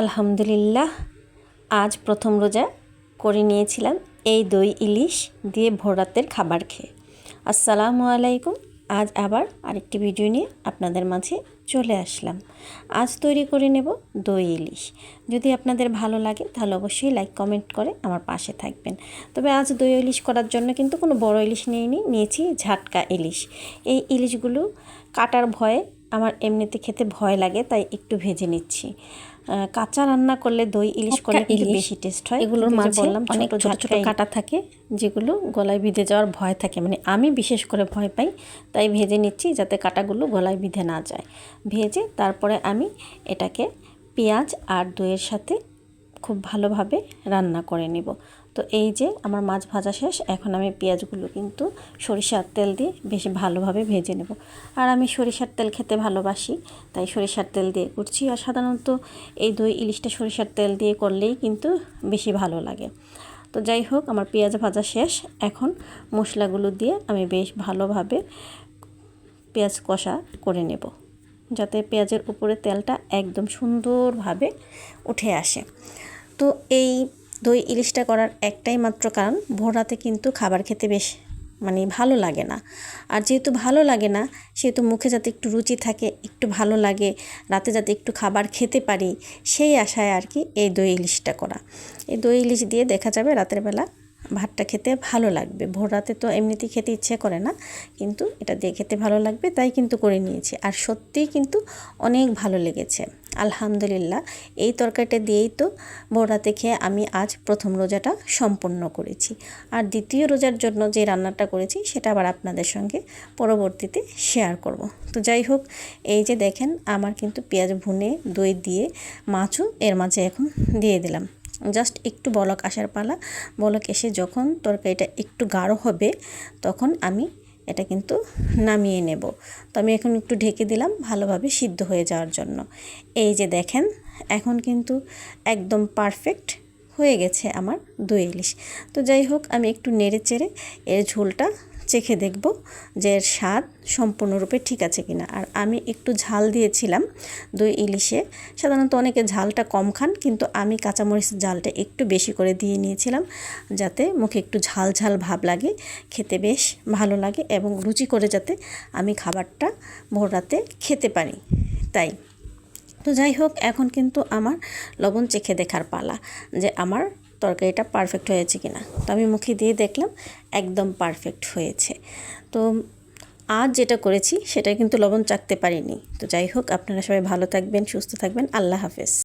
আলহামদুলিল্লাহ, আজ প্রথম রোজা করে নিয়েছিলাম এই দই, ইলিশ দিয়ে ভোর রাতের খাবার খেয়ে। আসসালামু আলাইকুম, আজ আবার আরেকটি ভিডিও নিয়ে আপনাদের মাঝে চলে আসলাম। আজ তৈরি করে নেব দই, ইলিশ। যদি আপনাদের ভালো লাগে তাহলে অবশ্যই লাইক কমেন্ট করে আমার পাশে থাকবেন। তবে আজ দই ইলিশ করার জন্য কিন্তু কোনো বড় ইলিশ নিইনি, নিয়েছি ঝাটকা ইলিশ। এই ইলিশগুলো কাটার ভয়ে আমার এমনিতে খেতে ভয় লাগে তাই একটু ভেজে নিচ্ছি। কাঁচা রান্না করলে দই ইলিশ করলে কিন্তু বেশি টেস্ট হয়। এগুলোর মাঝে বললাম অনেক ছোট ছোট কাটা থাকে যেগুলো গলায় বিঁধে যাওয়ার ভয় থাকে। মানে আমি বিশেষ করে ভয় পাই তাই ভেজে নিচ্ছি যাতে কাটাগুলো গলায় বিঁধে না যায়। ভেজে তারপরে আমি এটাকে পেঁয়াজ আর দইয়ের সাথে খুব ভালোভাবে রান্না করে নেব। তো এই যে আমার মাছ ভাজা শেষ, এখন আমি পেঁয়াজগুলো কিন্তু সরিষার তেল দিয়ে বেশ ভালোভাবে ভেজে নেব। আর আমি সরিষার তেল খেতে ভালোবাসি, তাই সরিষার তেল দিয়ে করছি। আর সাধারণত এই দই ইলিশটা সরিষার তেল দিয়ে করলেই কিন্তু বেশি ভালো লাগে। তো যাই হোক, আমার পেঁয়াজ ভাজা শেষ। এখন মশলাগুলো দিয়ে আমি বেশ ভালোভাবে পেঁয়াজ কষা করে নেব, যাতে পেঁয়াজের উপরে তেলটা একদম সুন্দরভাবে উঠে আসে। তো এই দই ইলিশটা করার একটাই মাত্র কারণ ভোর রাতে কিন্তু খাবার খেতে বেশ মানে ভালো লাগে না। আর যেহেতু ভালো লাগে না, সেহেতু মুখে যাতে একটু রুচি থাকে, একটু ভালো লাগে, রাতে যাতে একটু খাবার খেতে পারি, সেই আশায় আর কি এই দই ইলিশটা করা। এই দই ইলিশ দিয়ে দেখা যাবে রাতের বেলা ভাতটা খেতে ভালো লাগবে। ভোর রাতে তো এমনিতেই খেতে ইচ্ছে করে না, কিন্তু এটা দিয়ে খেতে ভালো লাগবে, তাই কিন্তু করে নিয়েছি। আর সত্যিই কিন্তু অনেক ভালো লেগেছে, আলহামদুলিল্লাহ। এই তরকারিটা দিয়েই তো ভোর রাতে খেয়ে আমি আজ প্রথম রোজাটা সম্পন্ন করেছি। আর দ্বিতীয় রোজার জন্য যে রান্নাটা করেছি, সেটা আবার আপনাদের সঙ্গে পরবর্তীতে শেয়ার করব। তো যাই হোক, এই যে দেখেন, আমার কিন্তু পেঁয়াজ ভুনে, দই দিয়ে, মাছও এর মাঝে এখন দিয়ে দিলাম। জাস্ট একটু বলক আসার পালা। বলক এসে যখন তরকারিটা একটু গাঢ় হবে, তখন আমি এটা কিন্তু নামিয়ে নেব। তো আমি এখন একটু ঢেকে দিলাম ভালোভাবে সিদ্ধ হয়ে যাওয়ার জন্য। এই যে দেখেন, এখন কিন্তু একদম পারফেক্ট হয়ে গেছে আমার দই ইলিশ। তো যাই হোক, আমি একটু নেড়ে চেড়ে এর ঝোলটা চেখে দেখব যে এর স্বাদ সম্পূর্ণরূপে ঠিক আছে কিনা। আর আমি একটু ঝাল দিয়েছিলাম দই ইলিশে। সাধারণত অনেকে ঝালটা কম খান, কিন্তু আমি কাঁচামরিচের ঝালটা একটু বেশি করে দিয়ে নিয়েছিলাম যাতে মুখে একটু ঝাল ঝাল ভাব লাগে, খেতে বেশ ভালো লাগে এবং রুচি করে যাতে আমি খাবারটা ভোর রাতে খেতে পারি। তাই। তো যাই হোক, এখন কিন্তু আমার লবণ চেখে দেখার পালা যে আমার তরকারিটা পারফেক্ট হয়েছে কি না তো আমি মুখে দিয়ে দেখলাম একদম পারফেক্ট হয়েছে। তো আজ যেটা করেছি সেটা কিন্তু লবণ চাকতে পারিনি। তো যাই হোক, আপনারা সবাই ভালো থাকবেন, সুস্থ থাকবেন। আল্লাহ হাফেজ।